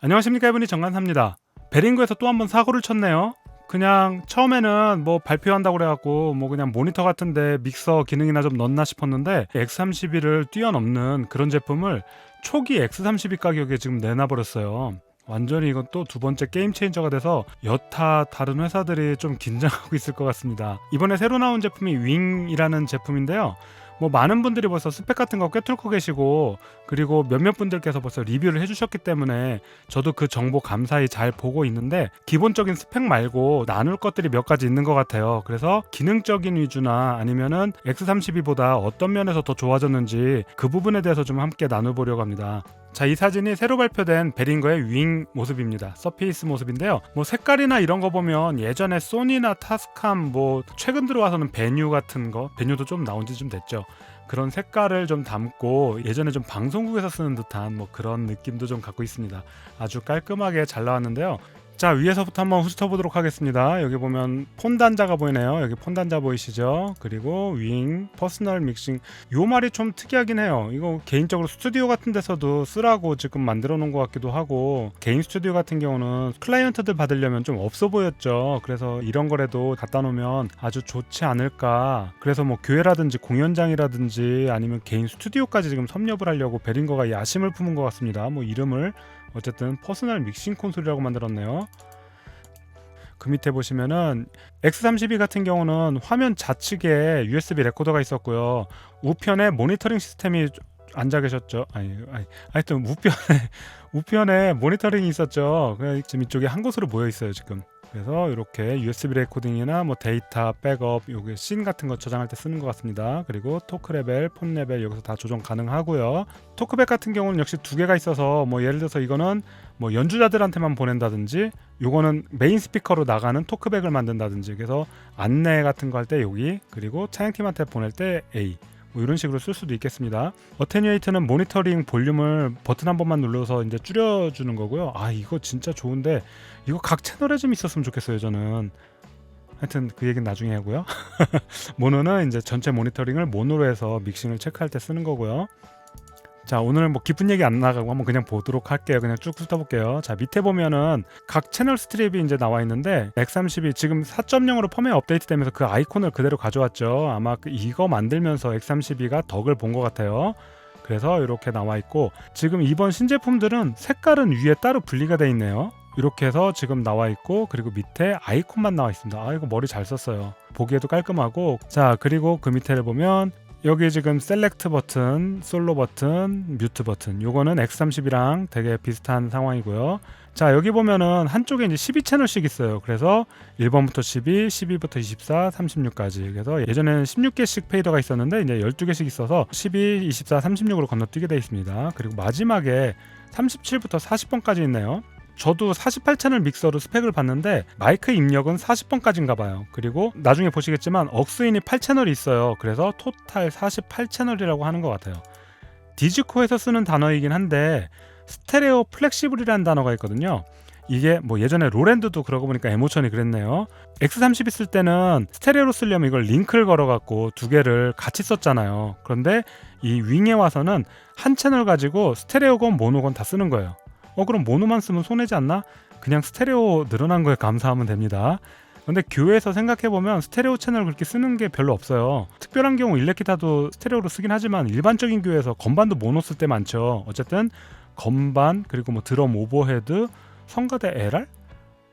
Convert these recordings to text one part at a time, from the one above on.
안녕하십니까 이분이 정관사입니다. 베링거에서 또 한 번 사고를 쳤네요. 그냥 처음에는 뭐 발표한다고 그래갖고 뭐 그냥 모니터 같은데 믹서 기능이나 좀 넣나 싶었는데 X32를 뛰어넘는 그런 제품을 초기 X32 가격에 지금 내놔버렸어요. 완전히 이건 또 두 번째 게임 체인저가 돼서 여타 다른 회사들이 좀 긴장하고 있을 것 같습니다. 이번에 새로 나온 제품이 윙이라는 제품인데요. 뭐 많은 분들이 벌써 스펙 같은 거 꿰뚫고 계시고 그리고 몇몇 분들께서 벌써 리뷰를 해주셨기 때문에 저도 그 정보 감사히 잘 보고 있는데 기본적인 스펙 말고 나눌 것들이 몇 가지 있는 것 같아요. 그래서 기능적인 위주나 아니면은 X32보다 어떤 면에서 더 좋아졌는지 그 부분에 대해서 좀 함께 나눠보려고 합니다. 자, 이 사진이 새로 발표된 베링거의 윙 모습입니다. 서피스 모습인데요. 뭐 색깔이나 이런 거 보면 예전에 소니나 타스캄 뭐 최근 들어와서는 베뉴 같은 거, 베뉴도 좀 나온 지 좀 됐죠. 그런 색깔을 좀 담고 예전에 좀 방송국에서 쓰는 듯한 뭐 그런 느낌도 좀 갖고 있습니다. 아주 깔끔하게 잘 나왔는데요. 자 위에서부터 한번 훑어보도록 하겠습니다. 여기 보면 폰 단자가 보이네요. 여기 폰 단자 보이시죠? 그리고 윙, 퍼스널 믹싱. 요 말이 좀 특이하긴 해요. 이거 개인적으로 스튜디오 같은 데서도 쓰라고 지금 만들어 놓은 것 같기도 하고 개인 스튜디오 같은 경우는 클라이언트들 받으려면 좀 없어 보였죠. 그래서 이런 거라도 갖다 놓으면 아주 좋지 않을까. 그래서 뭐 교회라든지 공연장이라든지 아니면 개인 스튜디오까지 지금 섭렵을 하려고 베린거가 야심을 품은 것 같습니다. 뭐 이름을 어쨌든 퍼스널 믹싱 콘솔이라고 만들었네요. 그 밑에 보시면은 X32 같은 경우는 화면 좌측에 USB 레코더가 있었고요. 우편에 모니터링 시스템이 앉아 계셨죠. 아니, 아니 하여튼 우편에 우편에 모니터링이 있었죠. 지금 이쪽에 한 곳으로 모여 있어요 지금. 그래서 이렇게 USB 레코딩이나 뭐 데이터 백업 요게 씬 같은 거 저장할 때 쓰는 것 같습니다. 그리고 토크 레벨, 폰 레벨 여기서 다 조정 가능하고요. 토크백 같은 경우는 역시 두 개가 있어서 뭐 예를 들어서 이거는 뭐 연주자들한테만 보낸다든지 요거는 메인 스피커로 나가는 토크백을 만든다든지 그래서 안내 같은 거 할 때 여기 그리고 차양팀한테 보낼 때 A 뭐 이런 식으로 쓸 수도 있겠습니다. 어테뉴에이트는 모니터링 볼륨을 버튼 한 번만 눌러서 이제 줄여주는 거고요. 아 이거 진짜 좋은데 이거 각 채널에 좀 있었으면 좋겠어요 저는. 하여튼 그 얘기는 나중에 하고요. 모노는 이제 전체 모니터링을 모노로 해서 믹싱을 체크할 때 쓰는 거고요. 자 오늘 뭐 깊은 얘기 안 나가고 한번 그냥 보도록 할게요. 그냥 쭉 훑어볼게요. 자 밑에 보면은 각 채널 스트립이 이제 나와 있는데 130이 지금 4.0으로 펌웨어 업데이트 되면서 그 아이콘을 그대로 가져왔죠. 아마 그 이거 만들면서 132가 덕을 본 것 같아요. 그래서 이렇게 나와 있고 지금 이번 신제품들은 색깔은 위에 따로 분리가 돼 있네요. 이렇게 해서 지금 나와 있고 그리고 밑에 아이콘만 나와 있습니다. 아 이거 머리 잘 썼어요. 보기에도 깔끔하고 자 그리고 그 밑에를 보면 여기 지금 셀렉트 버튼, 솔로 버튼, 뮤트 버튼 요거는 X30이랑 되게 비슷한 상황이고요. 자 여기 보면은 한쪽에 이제 12채널씩 있어요. 그래서 1번부터 12, 12부터 24, 36까지. 그래서 예전에는 16개씩 페이더가 있었는데 이제 12개씩 있어서 12, 24, 36으로 건너뛰게 되어 있습니다. 그리고 마지막에 37부터 40번까지 있네요. 저도 48채널 믹서로 스펙을 봤는데 마이크 입력은 40번까지인가 봐요. 그리고 나중에 보시겠지만 억스인이 8채널이 있어요. 그래서 토탈 48채널이라고 하는 것 같아요. 디지코에서 쓰는 단어이긴 한데 스테레오 플렉시블이라는 단어가 있거든요. 이게 뭐 예전에 로랜드도 그러고 보니까 에모션이 그랬네요. X30 쓸 때는 스테레오로 쓰려면 이걸 링크를 걸어갖고 두 개를 같이 썼잖아요. 그런데 이 윙에 와서는 한 채널 가지고 스테레오건 모노건 다 쓰는 거예요. 어 그럼 모노만 쓰면 손해지 않나? 그냥 스테레오 늘어난 거에 감사하면 됩니다. 근데 교회에서 생각해보면 스테레오 채널 그렇게 쓰는 게 별로 없어요. 특별한 경우 일렉기타도 스테레오로 쓰긴 하지만 일반적인 교회에서 건반도 모노 쓸 때 많죠. 어쨌든 건반 그리고 뭐 드럼 오버헤드 성가대 LR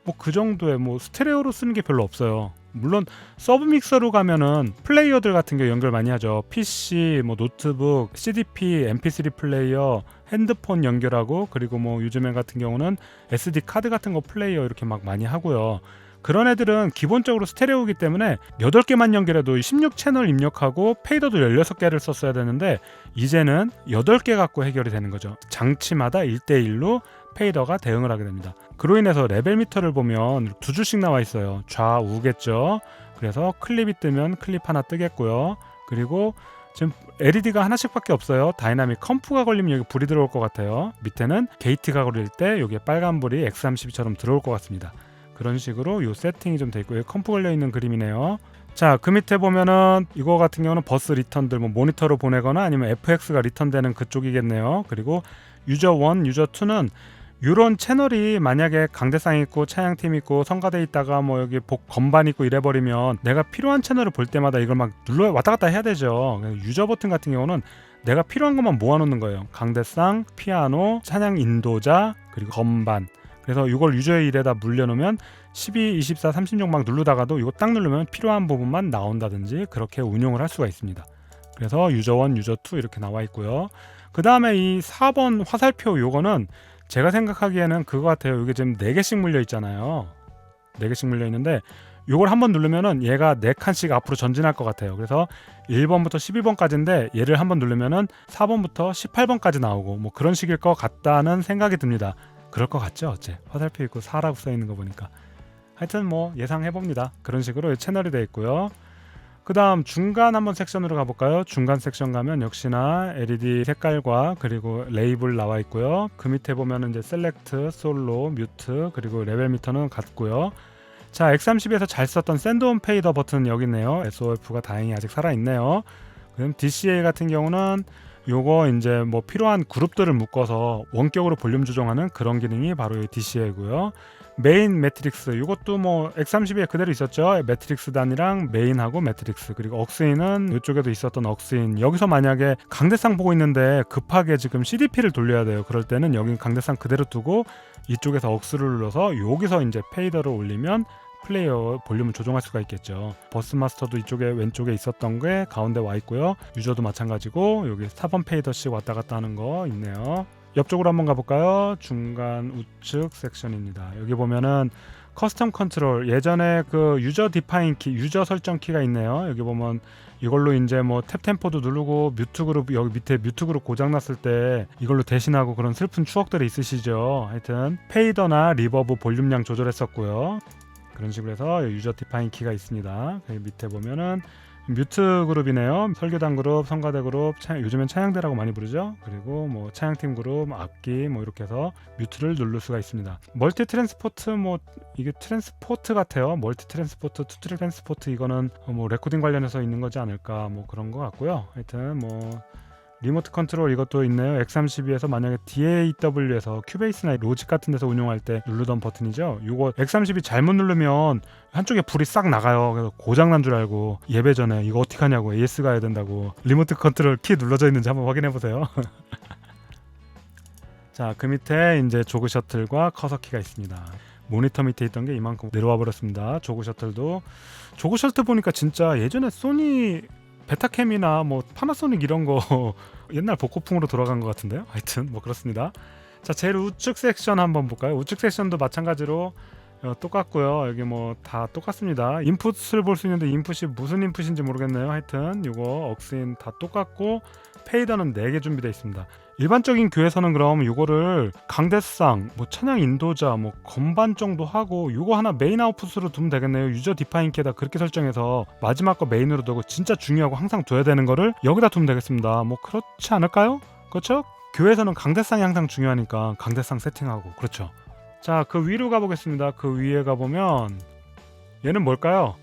뭐 그 정도의 뭐 스테레오로 쓰는 게 별로 없어요. 물론 서브 믹서로 가면은 플레이어들 같은 게 연결 많이 하죠. PC, 뭐 노트북, CDP, MP3 플레이어, 핸드폰 연결하고 그리고 뭐 요즘에 같은 경우는 SD 카드 같은 거 플레이어 이렇게 막 많이 하고요. 그런 애들은 기본적으로 스테레오이기 때문에 8개만 연결해도 16채널 입력하고 페이더도 16개를 썼어야 되는데 이제는 8개 갖고 해결이 되는 거죠. 장치마다 1대1로 페이더가 대응을 하게 됩니다. 그로 인해서 레벨 미터를 보면 두 줄씩 나와 있어요. 좌우겠죠. 그래서 클립이 뜨면 클립 하나 뜨겠고요. 그리고 지금 LED가 하나씩밖에 없어요. 다이나믹 컴프가 걸리면 여기 불이 들어올 것 같아요. 밑에는 게이트가 걸릴 때 여기에 빨간 불이 X32처럼 들어올 것 같습니다. 그런 식으로 요 세팅이 좀 돼 있고 컴프 걸려 있는 그림이네요. 자, 그 밑에 보면은 이거 같은 경우는 버스 리턴들 뭐 모니터로 보내거나 아니면 FX가 리턴되는 그쪽이겠네요. 그리고 유저 1, 유저 2는 이런 채널이 만약에 강대상 있고 차양팀 있고 성가대 있다가 뭐 여기 복 건반 있고 이래버리면 내가 필요한 채널을 볼 때마다 이걸 막 눌러 왔다 갔다 해야 되죠. 유저 버튼 같은 경우는 내가 필요한 것만 모아놓는 거예요. 강대상, 피아노, 찬양 인도자 그리고 건반. 그래서 이걸 유저의 일에다 물려놓으면 12, 24, 36 막 누르다가도 이거 딱 누르면 필요한 부분만 나온다든지 그렇게 운용을 할 수가 있습니다. 그래서 유저 1, 유저 2 이렇게 나와 있고요. 그 다음에 이 4번 화살표 요거는 제가 생각하기에는 그거 같아요. 이게 지금 4개씩 물려 있잖아요. 4개씩 물려 있는데 요걸 한번 누르면은 얘가 4칸씩 앞으로 전진할 것 같아요. 그래서 1번부터 12번까지인데 얘를 한번 누르면은 4번부터 18번까지 나오고 뭐 그런 식일 것 같다는 생각이 듭니다. 그럴 것 같죠? 어째 화살표 있고 4라고 써 있는 거 보니까 하여튼 뭐 예상해 봅니다. 그런 식으로 채널이 되어 있고요. 그 다음 중간 한번 섹션으로 가볼까요? 중간 섹션 가면 역시나 LED 색깔과 그리고 레이블 나와 있고요. 그 밑에 보면 이제 셀렉트, 솔로, 뮤트 그리고 레벨 미터는 같고요. 자, X30에서 잘 썼던 샌드온 페이더 버튼 여기 있네요. SOF가 다행히 아직 살아 있네요. 그럼 DCA 같은 경우는 요거 이제 뭐 필요한 그룹들을 묶어서 원격으로 볼륨 조정하는 그런 기능이 바로 이 DCA고요. 메인 매트릭스 이것도 뭐 X32에 그대로 있었죠 매트릭스 단이랑 메인하고 매트릭스 그리고 억스인은 이쪽에도 있었던 억스인 여기서 만약에 강대상 보고 있는데 급하게 지금 CDP를 돌려야 돼요 그럴 때는 여기 강대상 그대로 두고 이쪽에서 억스를 눌러서 여기서 이제 페이더를 올리면 플레이어 볼륨을 조정할 수가 있겠죠. 버스 마스터도 이쪽에 왼쪽에 있었던 게 가운데 와 있고요. 유저도 마찬가지고 여기 4번 페이더씩 왔다 갔다 하는 거 있네요. 옆쪽으로 한번 가볼까요? 중간 우측 섹션입니다. 여기 보면은 커스텀 컨트롤 예전에 그 유저 디파인 키, 유저 설정 키가 있네요. 여기 보면 이걸로 이제 뭐 탭 템포도 누르고 뮤트 그룹 여기 밑에 뮤트 그룹 고장 났을 때 이걸로 대신하고 그런 슬픈 추억들이 있으시죠. 하여튼 페이더나 리버브 볼륨량 조절했었고요. 그런 식으로 해서 유저 디파인 키가 있습니다. 그 밑에 보면은 뮤트 그룹이네요. 설교단 그룹, 성가대 그룹, 차, 요즘엔 차양대라고 많이 부르죠. 그리고 뭐 차양팀 그룹, 악기 뭐 이렇게 해서 뮤트를 누를 수가 있습니다. 멀티 트랜스포트 뭐 이게 트랜스포트 같아요. 멀티 트랜스포트, 투 트랜스포트 이거는 뭐 레코딩 관련해서 있는 거지 않을까 뭐 그런 것 같고요. 하여튼 뭐 리모트 컨트롤 이것도 있네요. X32에서 만약에 DAW에서 큐베이스나 로직 같은 데서 운용할 때 누르던 버튼이죠. 이거 X32 잘못 누르면 한쪽에 불이 싹 나가요. 그래서 고장 난 줄 알고 예배 전에 이거 어떻게 하냐고 AS 가야 된다고 리모트 컨트롤 키 눌러져 있는지 한번 확인해 보세요. 자, 그 밑에 이제 조그 셔틀과 커서 키가 있습니다. 모니터 밑에 있던 게 이만큼 내려와 버렸습니다. 조그 셔틀도 조그 셔틀 보니까 진짜 예전에 소니 베타캠이나 뭐 파나소닉 이런 거 옛날 복고풍으로 돌아간 것 같은데요. 하여튼 뭐 그렇습니다. 자 제일 우측 섹션 한번 볼까요? 우측 섹션도 마찬가지로 어, 똑같고요. 여기 뭐 다 똑같습니다. 인풋을 볼 수 있는데 인풋이 무슨 인풋인지 모르겠네요. 하여튼 이거 억스인 다 똑같고 페이더는 4개 준비되어 있습니다. 일반적인 교회에서는 그럼 이거를 강대상, 뭐 찬양 인도자, 뭐 건반 정도 하고 이거 하나 메인 아웃풋으로 두면 되겠네요. 유저 디파인 키에다 그렇게 설정해서 마지막 거 메인으로 두고 진짜 중요하고 항상 둬야 되는 거를 여기다 두면 되겠습니다. 뭐 그렇지 않을까요? 그렇죠? 교회에서는 강대상이 항상 중요하니까 강대상 세팅하고 그렇죠. 자, 그 위로 가보겠습니다. 그 위에 가보면 얘는 뭘까요?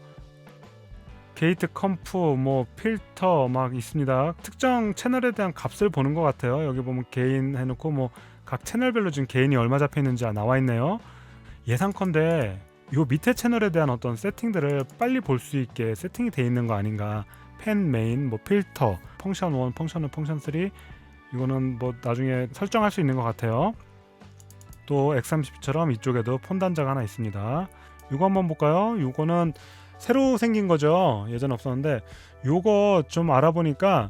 게이트 컴프, 뭐 필터 막 있습니다. 특정 채널에 대한 값을 보는 것 같아요. 여기 보면 개인 해놓고 뭐 각 채널별로 지금 개인이 얼마 잡혀 있는지 나와 있네요. 예상컨대 요 밑에 채널에 대한 어떤 세팅들을 빨리 볼 수 있게 세팅이 돼 있는 거 아닌가. 펜 메인, 뭐 필터, 펑션 1, 펑션 2, 펑션 3 이거는 뭐 나중에 설정할 수 있는 것 같아요. 또 X30처럼 이쪽에도 폰 단자가 하나 있습니다. 이거 한번 볼까요? 이거는 새로 생긴 거죠. 예전 없었는데 요거 좀 알아보니까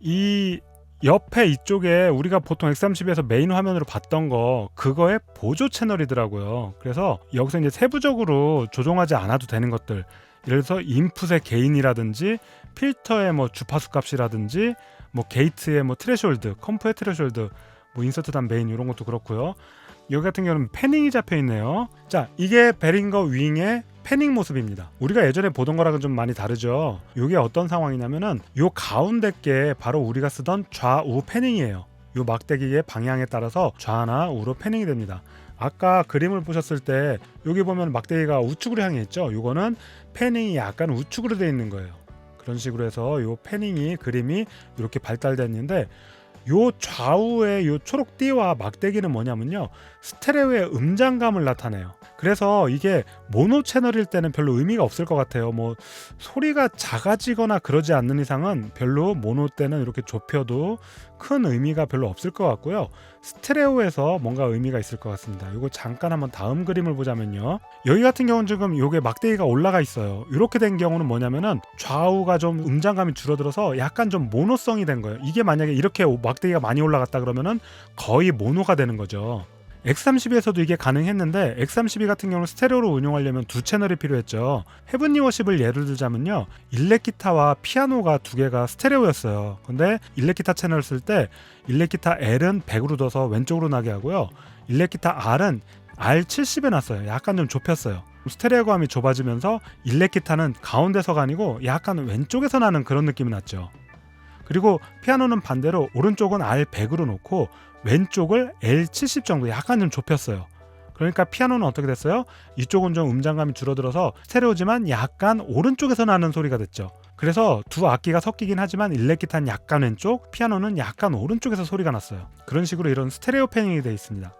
이 옆에 이쪽에 우리가 보통 X30에서 메인 화면으로 봤던 거 그거의 보조 채널이더라고요. 그래서 여기서 이제 세부적으로 조정하지 않아도 되는 것들 예를 들어서 인풋의 개인이라든지 필터의 뭐 주파수 값이라든지 뭐 게이트의 뭐 트레숄드, 컴프의 트레숄드, 뭐 인서트 단 메인 이런 것도 그렇고요. 여기 같은 경우는 패닝이 잡혀 있네요. 자, 이게 베링거 윙의 패닝 모습입니다. 우리가 예전에 보던 거랑은 좀 많이 다르죠. 이게 어떤 상황이냐면은 요 가운데 게 바로 우리가 쓰던 좌우 패닝이에요. 요 막대기의 방향에 따라서 좌나 우로 패닝이 됩니다. 아까 그림을 보셨을 때 여기 보면 막대기가 우측으로 향해 있죠. 요거는 패닝이 약간 우측으로 되어 있는 거예요. 그런 식으로 해서 요 패닝이 그림이 이렇게 발달됐는데 요 좌우의 요 초록 띠와 막대기는 뭐냐면요 스테레오의 음장감을 나타내요. 그래서 이게 모노 채널일 때는 별로 의미가 없을 것 같아요. 뭐 소리가 작아지거나 그러지 않는 이상은 별로 모노 때는 이렇게 좁혀도 큰 의미가 별로 없을 것 같고요. 스테레오에서 뭔가 의미가 있을 것 같습니다. 이거 잠깐 한번 다음 그림을 보자면요. 여기 같은 경우는 지금 요게 막대기가 올라가 있어요. 이렇게 된 경우는 뭐냐면은 좌우가 좀 음장감이 줄어들어서 약간 좀 모노성이 된 거예요. 이게 만약에 이렇게 막대기가 많이 올라갔다 그러면은 거의 모노가 되는 거죠. X32에서도 이게 가능했는데 X32 같은 경우는 스테레오로 운용하려면 두 채널이 필요했죠. 헤븐리 워십을 예를 들자면요. 일렉 기타와 피아노가 두 개가 스테레오였어요. 근데 일렉 기타 채널을 쓸 때 일렉 기타 L은 100으로 둬서 왼쪽으로 나게 하고요. 일렉 기타 R은 R70에 놨어요. 약간 좀 좁혔어요. 스테레오감이 좁아지면서 일렉 기타는 가운데서가 아니고 약간 왼쪽에서 나는 그런 느낌이 났죠. 그리고 피아노는 반대로 오른쪽은 R100으로 놓고 왼쪽을 L70 정도 약간 좀 좁혔어요. 그러니까 피아노는 어떻게 됐어요? 이쪽은 좀 음장감이 줄어들어서 스테레오지만 약간 오른쪽에서 나는 소리가 됐죠. 그래서 두 악기가 섞이긴 하지만 일렉 기타는 약간 왼쪽, 피아노는 약간 오른쪽에서 소리가 났어요. 그런 식으로 이런 스테레오 패닝이 되어 있습니다.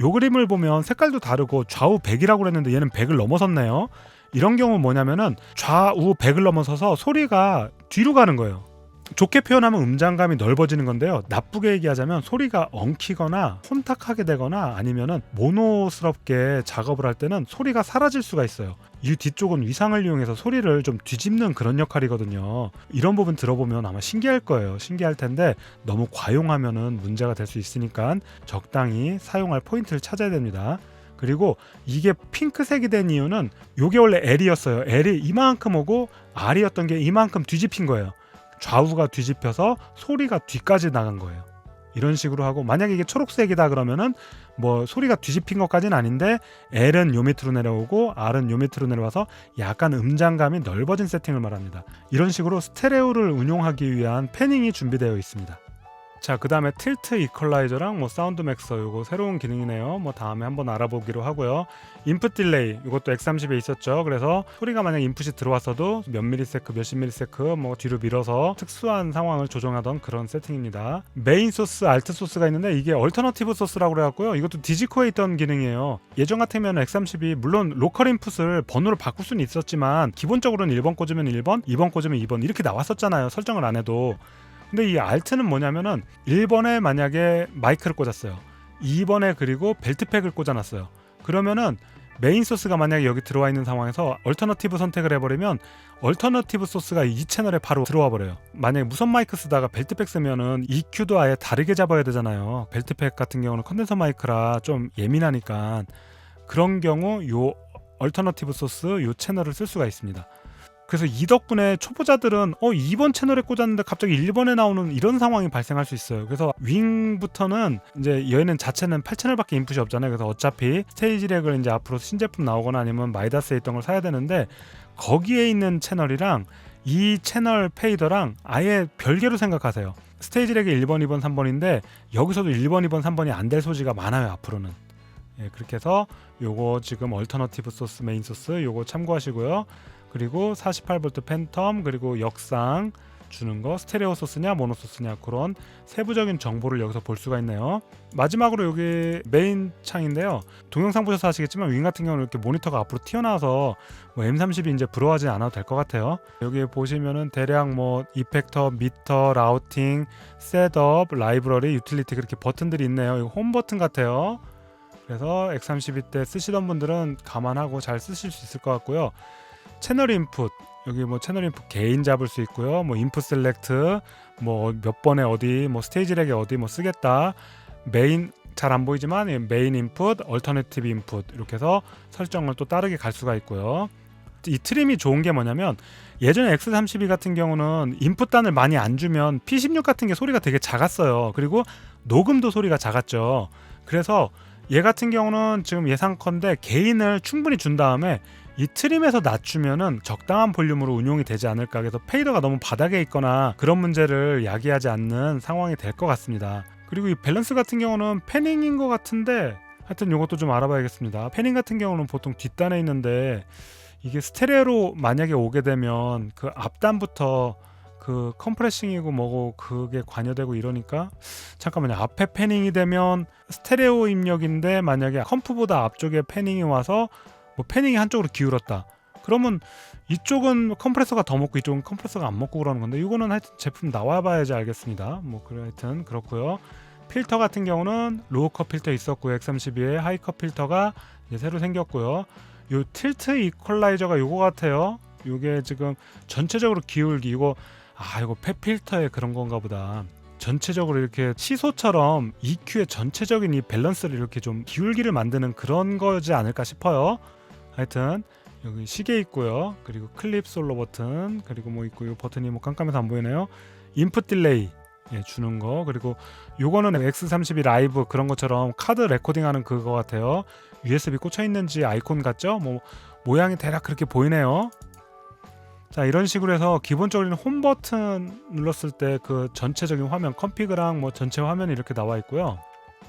요 그림을 보면 색깔도 다르고 좌우 100이라고 그랬는데 얘는 100을 넘어섰네요. 이런 경우 뭐냐면은 좌우 100을 넘어서서 소리가 뒤로 가는 거예요. 좋게 표현하면 음장감이 넓어지는 건데요. 나쁘게 얘기하자면 소리가 엉키거나 혼탁하게 되거나 아니면은 모노스럽게 작업을 할 때는 소리가 사라질 수가 있어요. 이 뒤쪽은 위상을 이용해서 소리를 좀 뒤집는 그런 역할이거든요. 이런 부분 들어보면 아마 신기할 거예요. 신기할 텐데 너무 과용하면은 문제가 될 수 있으니까 적당히 사용할 포인트를 찾아야 됩니다. 그리고 이게 핑크색이 된 이유는 이게 원래 L이었어요. L이 이만큼 오고 R이었던 게 이만큼 뒤집힌 거예요. 좌우가 뒤집혀서 소리가 뒤까지 나간 거예요. 이런 식으로 하고 만약에 이게 초록색이다 그러면은 뭐 소리가 뒤집힌 것까지는 아닌데 L은 요 밑으로 내려오고 R은 요 밑으로 내려와서 약간 음장감이 넓어진 세팅을 말합니다. 이런 식으로 스테레오를 운용하기 위한 패닝이 준비되어 있습니다. 자, 그 다음에 틸트 이퀄라이저랑 뭐 사운드 맥서 요거 새로운 기능이네요. 뭐 다음에 한번 알아보기로 하고요. 인풋 딜레이 이것도 X30에 있었죠. 그래서 소리가 만약 인풋이 들어왔어도 몇 미리세크, 몇십 미리세크 뭐 뒤로 밀어서 특수한 상황을 조정하던 그런 세팅입니다. 메인 소스, 알트 소스가 있는데 이게 얼터너티브 소스라고 그래갖고요. 이것도 디지코에 있던 기능이에요. 예전 같으면 X30이 물론 로컬 인풋을 번호를 바꿀 수는 있었지만 기본적으로는 1번 꽂으면 1번, 2번 꽂으면 2번 이렇게 나왔었잖아요. 설정을 안 해도. 근데 이 알트는 뭐냐면은 1번에 만약에 마이크를 꽂았어요. 2번에 그리고 벨트팩을 꽂아놨어요. 그러면은 메인 소스가 만약에 여기 들어와 있는 상황에서 얼터너티브 선택을 해버리면 얼터너티브 소스가 이 채널에 바로 들어와 버려요. 만약에 무선 마이크 쓰다가 벨트팩 쓰면은 EQ도 아예 다르게 잡아야 되잖아요. 벨트팩 같은 경우는 컨덴서 마이크라 좀 예민하니까 그런 경우 요 얼터너티브 소스 요 채널을 쓸 수가 있습니다. 그래서 이 덕분에 초보자들은 어 2번 채널에 꽂았는데 갑자기 1번에 나오는 이런 상황이 발생할 수 있어요. 그래서 윙부터는 이제 얘는 자체는 8채널밖에 인풋이 없잖아요. 그래서 어차피 스테이지 렉을 이제 앞으로 신제품 나오거나 아니면 마이다스에 있던 걸 사야 되는데 거기에 있는 채널이랑 이 채널 페이더랑 아예 별개로 생각하세요. 스테이지 렉이 1번, 2번, 3번인데 여기서도 1번, 2번, 3번이 안 될 소지가 많아요. 앞으로는. 예, 그렇게 해서 요거 지금 얼터너티브 소스, 메인 소스 요거 참고하시고요. 그리고 48V 팬텀 그리고 역상 주는 거 스테레오 소스냐 모노 소스냐 그런 세부적인 정보를 여기서 볼 수가 있네요. 마지막으로 여기 메인 창인데요. 동영상 보셔서 아시겠지만 윙 같은 경우는 이렇게 모니터가 앞으로 튀어나와서 뭐 M30이 이제 부러워하지 않아도 될 것 같아요. 여기 보시면은 대략 뭐 이펙터, 미터, 라우팅, 셋업, 라이브러리, 유틸리티 그렇게 버튼들이 있네요. 이거 홈 버튼 같아요. 그래서 X32 때 쓰시던 분들은 감안하고 잘 쓰실 수 있을 것 같고요. 채널 인풋 여기 뭐 채널 인풋 개인 잡을 수 있고요. 뭐 인풋 셀렉트 뭐 몇 번에 어디 뭐 스테이지 렉에 어디 뭐 쓰겠다. 메인 잘 안 보이지만 메인 인풋, 얼터네티브 인풋 이렇게 해서 설정을 또 다르게 갈 수가 있고요. 이 트림이 좋은 게 뭐냐면 예전에 X32 같은 경우는 인풋 단을 많이 안 주면 P16 같은 게 소리가 되게 작았어요. 그리고 녹음도 소리가 작았죠. 그래서 얘 같은 경우는 지금 예상컨대 개인을 충분히 준 다음에 이 트림에서 낮추면은 적당한 볼륨으로 운용이 되지 않을까 그래서 페이더가 너무 바닥에 있거나 그런 문제를 야기하지 않는 상황이 될 것 같습니다. 그리고 이 밸런스 같은 경우는 패닝인 것 같은데 하여튼 이것도 좀 알아봐야겠습니다. 패닝 같은 경우는 보통 뒷단에 있는데 이게 스테레오로 만약에 오게 되면 그 앞단부터 그 컴프레싱이고 뭐고 그게 관여되고 이러니까 잠깐만요 앞에 패닝이 되면 스테레오 입력인데 만약에 컴프보다 앞쪽에 패닝이 와서 뭐 패닝이 한쪽으로 기울었다. 그러면 이쪽은 컴프레서가 더 먹고 이쪽은 컴프레서가 안 먹고 그러는 건데 이거는 하여튼 제품 나와봐야지 알겠습니다. 뭐 그래 하여튼 그렇고요. 필터 같은 경우는 로우 컷 필터 있었고요 132에 하이 컷 필터가 새로 생겼고요. 요 틸트 이퀄라이저가 요거 같아요. 요게 지금 전체적으로 기울기 이거 아 이거 펫 필터의 그런 건가 보다. 전체적으로 이렇게 시소처럼 EQ의 전체적인 이 밸런스를 이렇게 좀 기울기를 만드는 그런 거지 않을까 싶어요 하여튼 여기 시계 있고요. 그리고 클립 솔로 버튼 그리고 뭐 있고 요 버튼이 뭐 깜깜해서 안 보이네요. 인풋 딜레이 예, 주는 거. 그리고 요거는 X32 라이브 그런 것처럼 카드 레코딩하는 그거 같아요. USB 꽂혀 있는지 아이콘 같죠? 뭐 모양이 대략 그렇게 보이네요. 자 이런 식으로 해서 기본적으로 홈 버튼 눌렀을 때 그 전체적인 화면 컴피그랑 뭐 전체 화면이 이렇게 나와 있고요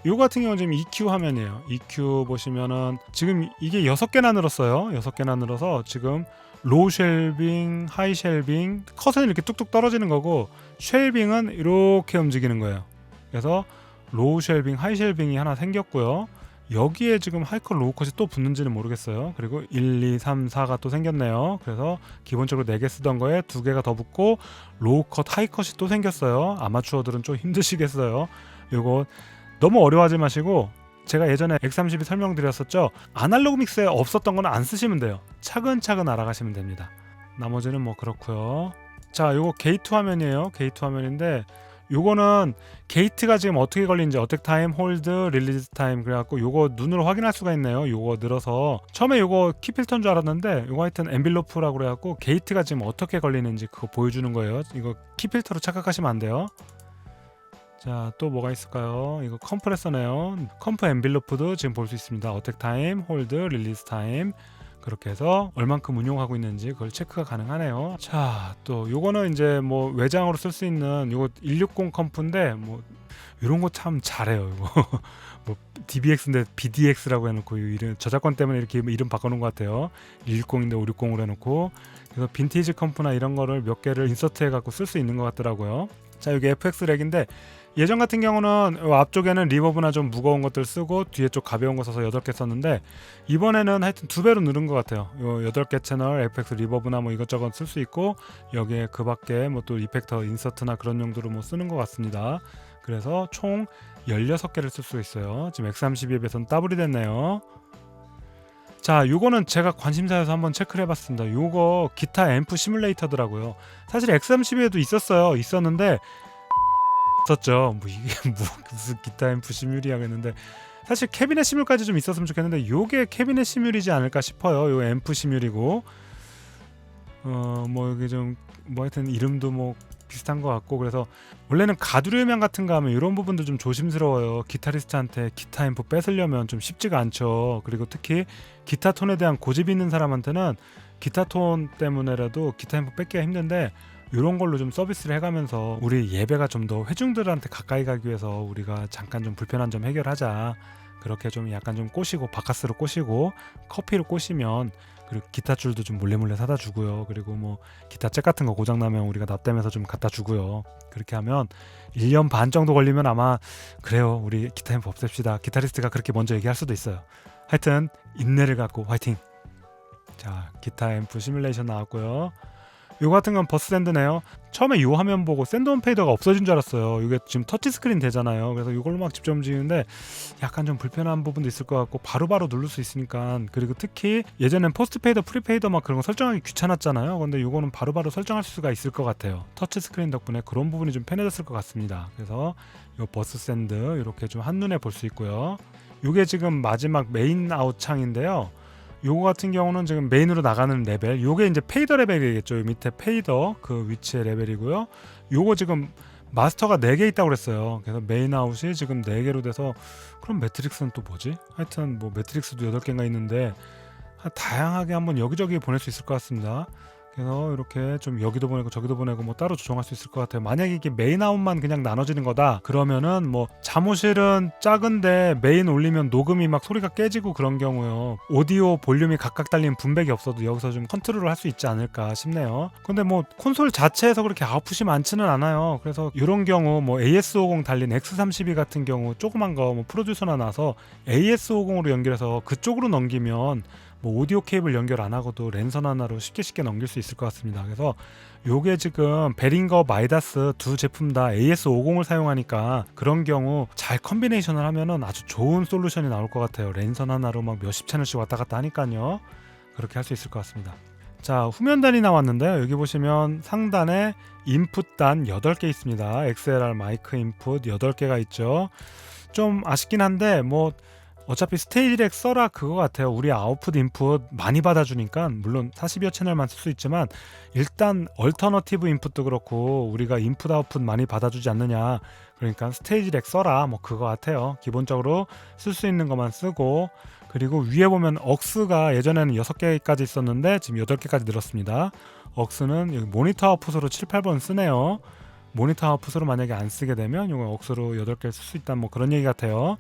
요 같은 경우는 지금 EQ 화면이에요 EQ 보시면은 지금 이게 6개 나 늘었어요 6개 나 늘어서 지금 로우 쉘빙, 하이 쉘빙 컷은 이렇게 뚝뚝 떨어지는 거고 쉘빙은 이렇게 움직이는 거예요 그래서 로우 쉘빙, 하이 쉘빙이 하나 생겼고요 여기에 지금 하이컷 로우컷이 또 붙는지는 모르겠어요. 그리고 1, 2, 3, 4가 또 생겼네요. 그래서 기본적으로 4개 쓰던 거에 2개가 더 붙고 로우컷, 하이컷이 또 생겼어요. 아마추어들은 좀 힘드시겠어요. 이거 너무 어려워하지 마시고 제가 예전에 132 설명드렸었죠. 아날로그 믹스에 없었던 거는 안 쓰시면 돼요. 차근차근 알아가시면 됩니다. 나머지는 뭐 그렇고요. 자, 요거 게이트 화면이에요. 게이트 화면인데 요거는 게이트가 지금 어떻게 걸리는지 어택 타임, 홀드, 릴리즈 타임 그래갖고 요거 눈으로 확인할 수가 있네요. 요거 늘어서 처음에 요거 키필터인 줄 알았는데 요거 하여튼 엠빌로프라고 그래갖고 게이트가 지금 어떻게 걸리는지 그거 보여주는 거예요. 이거 키필터로 착각하시면 안 돼요. 자, 또 뭐가 있을까요? 이거 컴프레서네요. 컴프 엠빌로프도 지금 볼 수 있습니다. 어택 타임, 홀드, 릴리즈 타임. 그렇게 해서 얼만큼 운용하고 있는지 그걸 체크가 가능하네요. 자, 또 요거는 이제 뭐 외장으로 쓸 수 있는 요거 160 컴프인데 뭐 이런 거 참 잘해요. 이거 뭐 DBX인데 BDX라고 해놓고 이 이름 저작권 때문에 이렇게 이름 바꿔놓은 것 같아요. 160인데 560으로 해놓고 그래서 빈티지 컴프나 이런 거를 몇 개를 인서트 해갖고 쓸 수 있는 것 같더라고요. 자, 여기 FX 렉인데 예전 같은 경우는 앞쪽에는 리버브나 좀 무거운 것들 쓰고 뒤에 쪽 가벼운 거 써서 8개 썼는데 이번에는 하여튼 두 배로 늘은 것 같아요. 요 8개 채널 FX 리버브나 뭐 이것저것 쓸 수 있고 여기에 그 밖에 뭐 또 이펙터 인서트나 그런 용도로 뭐 쓰는 것 같습니다. 그래서 총 16개를 쓸 수 있어요. 지금 X32에 비해서는 더블이 됐네요. 자, 요거는 제가 관심사여서 한번 체크를 해봤습니다. 요거 기타 앰프 시뮬레이터더라고요. 사실 X32에도 있었어요. 있었는데 있었죠. 뭐 이게 뭐 무슨 기타 앰프 시뮬이야 그랬는데 사실 캐비넷 시뮬까지 좀 있었으면 좋겠는데 요게 캐비넷 시뮬이지 않을까 싶어요. 요 앰프 시뮬이고 어뭐 이게 좀뭐 하여튼 이름도 뭐 비슷한 것 같고 그래서 원래는 가두리면 같은 거 하면 이런 부분도 좀 조심스러워요. 기타리스트한테 기타 앰프 뺏으려면 좀 쉽지가 않죠. 그리고 특히 기타 톤에 대한 고집 있는 사람한테는 기타 톤 때문에라도 기타 앰프 뺏기가 힘든데 이런 걸로 좀 서비스를 해가면서 우리 예배가 좀 더 회중들한테 가까이 가기 위해서 우리가 잠깐 좀 불편한 점 해결하자. 그렇게 좀 약간 좀 꼬시고 바카스로 꼬시고 커피를 꼬시면 그리고 기타 줄도 좀 몰래 몰래 사다 주고요. 그리고 뭐 기타 잭 같은 거 고장 나면 우리가 납땜해서 좀 갖다 주고요. 그렇게 하면 1년 반 정도 걸리면 아마 그래요. 우리 기타 앰프 없앱시다. 기타리스트가 그렇게 먼저 얘기할 수도 있어요. 하여튼 인내를 갖고 화이팅. 자, 기타 앰프 시뮬레이션 나왔고요. 요 같은 건 버스 샌드네요. 처음에 요 화면 보고 샌드온 페이더가 없어진 줄 알았어요. 이게 지금 터치 스크린 되잖아요. 그래서 이걸로 막 직접 움직이는데 약간 좀 불편한 부분도 있을 것 같고 바로 바로 누를 수 있으니까 그리고 특히 예전엔 포스트 페이더, 프리 페이더 막 그런 거 설정하기 귀찮았잖아요. 근데 이거는 바로바로 설정할 수가 있을 것 같아요. 터치 스크린 덕분에 그런 부분이 좀 편해졌을 것 같습니다. 그래서 요 버스 샌드 이렇게 좀 한눈에 볼 수 있고요. 요게 지금 마지막 메인 아웃 창인데요. 요거 같은 경우는 지금 메인으로 나가는 레벨 요게 이제 페이더 레벨이겠죠. 요 밑에 페이더 그 위치의 레벨이고요. 요거 지금 마스터가 4개 있다고 그랬어요. 그래서 메인 아웃이 지금 4개로 돼서 그럼 매트릭스는 또 뭐지? 하여튼 뭐 매트릭스도 8개인가 있는데 다양하게 한번 여기저기 보낼 수 있을 것 같습니다 그래서 이렇게 좀 여기도 보내고 저기도 보내고 뭐 따로 조정할 수 있을 것 같아요. 만약에 이게 메인 아웃만 그냥 나눠지는 거다 그러면은 뭐 잠옷실은 작은데 메인 올리면 녹음이 막 소리가 깨지고 그런 경우요. 오디오 볼륨이 각각 달린 분배기 없어도 여기서 좀 컨트롤을 할 수 있지 않을까 싶네요. 근데 뭐 콘솔 자체에서 그렇게 아웃풋이 많지는 않아요. 그래서 이런 경우 뭐 AS50 달린 X32 같은 경우 조그만 거 뭐 프로듀서나 나서 AS50으로 연결해서 그쪽으로 넘기면 뭐 오디오 케이블 연결 안 하고도 랜선 하나로 쉽게 쉽게 넘길 수 있을 것 같습니다. 그래서 요게 지금 베링거 마이다스 두 제품 다 AS50을 사용하니까 그런 경우 잘 컨비네이션을 하면은 아주 좋은 솔루션이 나올 것 같아요. 랜선 하나로 막 몇십 채널씩 왔다 갔다 하니까요. 그렇게 할 수 있을 것 같습니다. 자, 후면단이 나왔는데요. 여기 보시면 상단에 인풋단 8개 있습니다. XLR 마이크 인풋 8개가 있죠. 좀 아쉽긴 한데 뭐 어차피 스테이지렉 써라 그거 같아요. 우리 아웃풋 인풋 많이 받아주니까 물론 40여 채널만 쓸 수 있지만 일단 얼터너티브 인풋도 그렇고 우리가 인풋 아웃풋 많이 받아주지 않느냐 그러니까 스테이지렉 써라 뭐 그거 같아요. 기본적으로 쓸 수 있는 것만 쓰고 그리고 위에 보면 억스가 예전에는 6개까지 있었는데 지금 8개까지 늘었습니다. 억스는 여기 모니터 아웃풋으로 7, 8번 쓰네요. 모니터 아웃풋으로 만약에 안 쓰게 되면 이거 억스로 8개 쓸 수 있다 뭐 그런 얘기 같아요.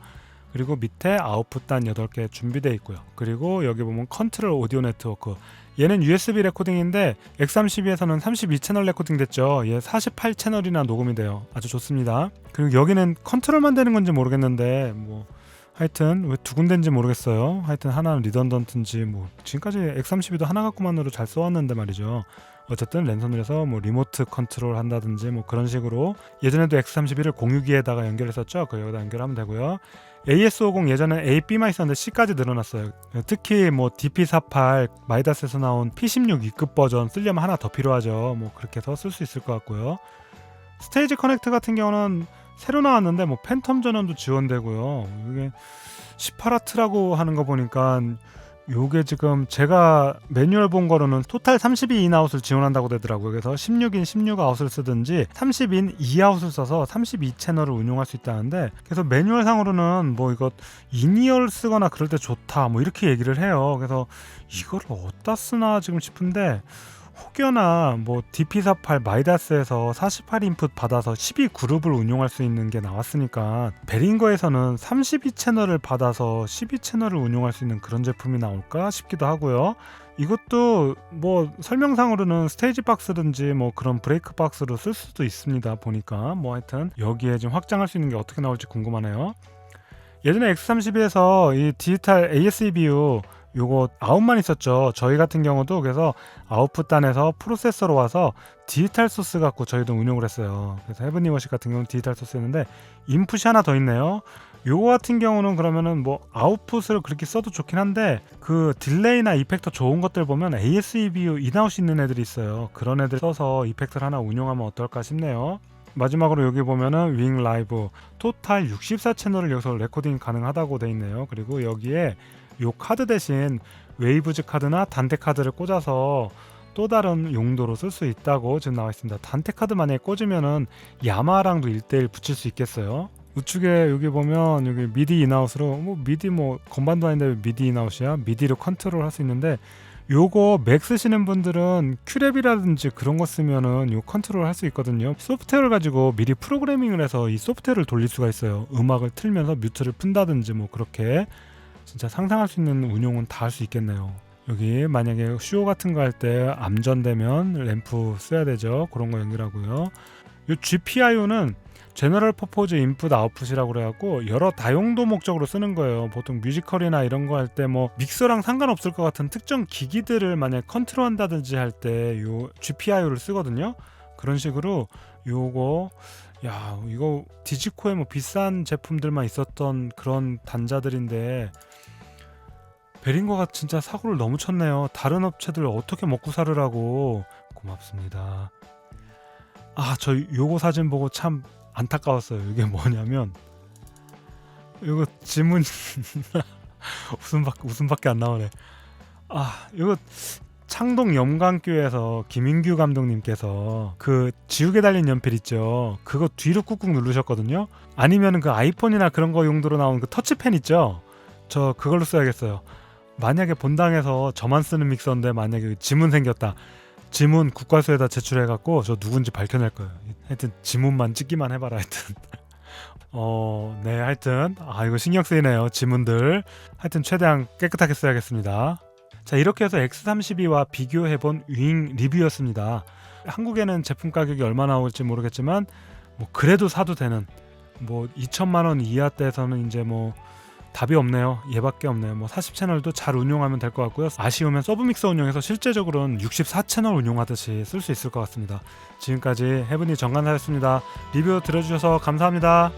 그리고 밑에 아웃풋 단 8개 준비되어 있고요. 그리고 여기 보면 컨트롤 오디오 네트워크 얘는 USB 레코딩인데 X32에서는 32채널 레코딩 됐죠. 얘 48채널이나 녹음이 돼요. 아주 좋습니다. 그리고 여기는 컨트롤만 되는 건지 모르겠는데 뭐 하여튼 왜 두 군데인지 모르겠어요. 하여튼 하나는 리던던트인지 뭐 지금까지 X32도 하나 갖고만으로 잘 써왔는데 말이죠. 어쨌든 랜선을 해서 뭐 리모트 컨트롤 한다든지 뭐 그런 식으로 예전에도 X32를 공유기에다가 연결했었죠. 그 여기다 연결하면 되고요. AS50 예전에 A, B만 있었는데 C까지 늘어났어요. 특히 뭐 DP48 마이다스에서 나온 P16 2급 버전 쓰려면 하나 더 필요하죠. 뭐 그렇게 해서 쓸 수 있을 것 같고요. 스테이지 커넥트 같은 경우는 새로 나왔는데 뭐 팬텀 전원도 지원되고요. 이게 18와트라고 하는 거 보니까 요게 지금 제가 매뉴얼 본 거로는 토탈 32 인아웃을 지원한다고 되더라고요. 그래서 16인 16 아웃을 쓰든지 30인 2 아웃을 써서 32 채널을 운용할 수 있다는데 그래서 매뉴얼 상으로는 뭐 이거 인이어를 쓰거나 그럴 때 좋다 뭐 이렇게 얘기를 해요. 그래서 이걸 어디다 쓰나 지금 싶은데 혹여나 뭐 DP48 마이다스에서 48 인풋 받아서 12 그룹을 운용할 수 있는 게 나왔으니까 베링거에서는 32 채널을 받아서 12 채널을 운용할 수 있는 그런 제품이 나올까 싶기도 하고요. 이것도 뭐 설명상으로는 스테이지 박스든지 뭐 그런 브레이크 박스로 쓸 수도 있습니다. 보니까 뭐 하여튼 여기에 좀 확장할 수 있는 게 어떻게 나올지 궁금하네요. 예전에 X32에서 이 디지털 ASEBU 요거 아웃만 있었죠. 저희 같은 경우도 그래서 아웃풋 단에서 프로세서로 와서 디지털 소스 갖고 저희도 운용을 했어요. 그래서 헤븐리 워시 같은 경우는 디지털 소스였는데 인풋이 하나 더 있네요. 요거 같은 경우는 그러면은 뭐 아웃풋을 그렇게 써도 좋긴 한데 그 딜레이나 이펙터 좋은 것들 보면 ASEBU 인아웃 있는 애들이 있어요. 그런 애들 써서 이펙트를 하나 운용하면 어떨까 싶네요. 마지막으로 여기 보면은 윙 라이브 토탈 64 채널을 여기서 레코딩 가능하다고 돼 있네요. 그리고 여기에 요 카드 대신 웨이브즈 카드나 단테 카드를 꽂아서 또 다른 용도로 쓸 수 있다고 지금 나와 있습니다. 단테 카드 만약에 꽂으면은 야마랑도 1대1 붙일 수 있겠어요. 우측에 여기 보면 여기 미디 인아웃으로 뭐 미디 뭐 건반도 아닌데 미디 인아웃이야 미디로 컨트롤 할 수 있는데 요거 맥 쓰시는 분들은 큐랩이라든지 그런 거 쓰면은 요 컨트롤 할 수 있거든요. 소프트웨어를 가지고 미리 프로그래밍을 해서 이 소프트웨어를 돌릴 수가 있어요. 음악을 틀면서 뮤트를 푼다든지 뭐 그렇게 진짜 상상할 수 있는 운용은 다 할 수 있겠네요. 여기 만약에 쇼 같은 거 할 때 암전되면 램프 써야 되죠. 그런 거 연결하고요. 이 GPIO는 제너럴 퍼포즈 인풋 아웃풋이라고 그래갖고 여러 다용도 목적으로 쓰는 거예요. 보통 뮤지컬이나 이런 거 할 때 뭐 믹서랑 상관없을 것 같은 특정 기기들을 만약 컨트롤한다든지 할 때 요 GPIO를 쓰거든요. 그런 식으로 요거 야 이거 디지코에 뭐 비싼 제품들만 있었던 그런 단자들인데 베링거가 진짜 사고를 너무 쳤네요. 다른 업체들 어떻게 먹고 살으라고 고맙습니다. 아, 저 요거 사진 보고 참 안타까웠어요. 이게 뭐냐면 이거 지문 웃음밖에 웃음밖에 안 나오네. 아, 이거 창동 염광교에서 김인규 감독님께서 그 지우개 달린 연필 있죠. 그거 뒤로 꾹꾹 누르셨거든요. 아니면 그 아이폰이나 그런 거 용도로 나온 그 터치펜 있죠. 저 그걸로 써야겠어요. 만약에 본당에서 저만 쓰는 믹서인데 만약에 지문 생겼다. 지문 국과수에다 제출해갖고 저 누군지 밝혀낼 거예요. 하여튼 지문만 찍기만 해봐라 하여튼. 어, 네, 하여튼 아 이거 신경 쓰이네요. 지문들. 하여튼 최대한 깨끗하게 써야겠습니다. 자 이렇게 해서 X32와 비교해본 윙 리뷰였습니다. 한국에는 제품 가격이 얼마 나올지 모르겠지만 뭐 그래도 사도 되는 뭐 2천만 원 이하 대에서는 이제 뭐 답이 없네요. 얘밖에 없네요. 뭐 40채널도 잘 운용하면 될 것 같고요. 아쉬우면 서브믹서 운용해서 실제적으로는 64채널 운용하듯이 쓸 수 있을 것 같습니다. 지금까지 해븐이 정관사였습니다. 리뷰 들어주셔서 감사합니다.